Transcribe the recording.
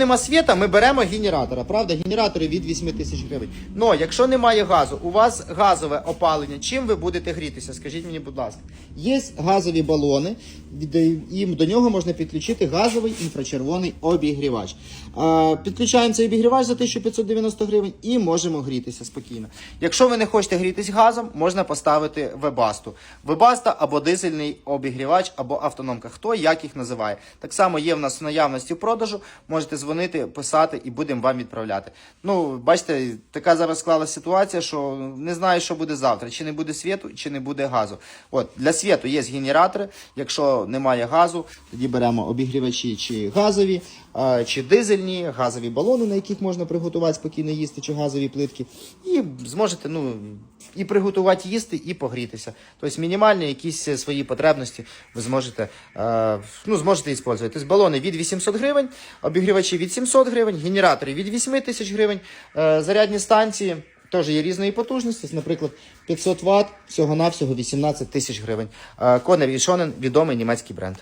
Нема світа, ми беремо генератора. Правда, генератори від 8 тисяч гривень. Но якщо немає газу, у вас газове опалення, чим ви будете грітися? Скажіть мені, будь ласка. Є газові балони, і до нього можна підключити газовий інфрачервоний обігрівач. Підключаємо цей обігрівач за 1590 гривень і можемо грітися спокійно. Якщо ви не хочете грітись газом, можна поставити вебасту. Вебаста або дизельний обігрівач, або автономка. Хто як їх називає. Так само є в нас в наявності в продажу. Можете дзвонити, писати і будемо вам відправляти. Ну, бачите, така зараз склалася ситуація, що не знаю, що буде завтра. Чи не буде світу, чи не буде газу. От для світу є генератори. Якщо немає газу, тоді беремо обігрівачі чи газові, чи дизельні, газові балони, на яких можна приготувати спокійно їсти, чи газові плитки, і зможете ну, і приготувати їсти, і погрітися. Тобто мінімальні якісь е, свої потребності ви зможете, е, ну, зможете використовувати. Тобто балони від 800 гривень, обігрівачі від 700 гривень, генератори від 8 тисяч гривень, е, зарядні станції. Теж є різної потужності, наприклад, 500 Вт, всього-навсього 18 тисяч гривень. Конер і Шонен відомий німецький бренд.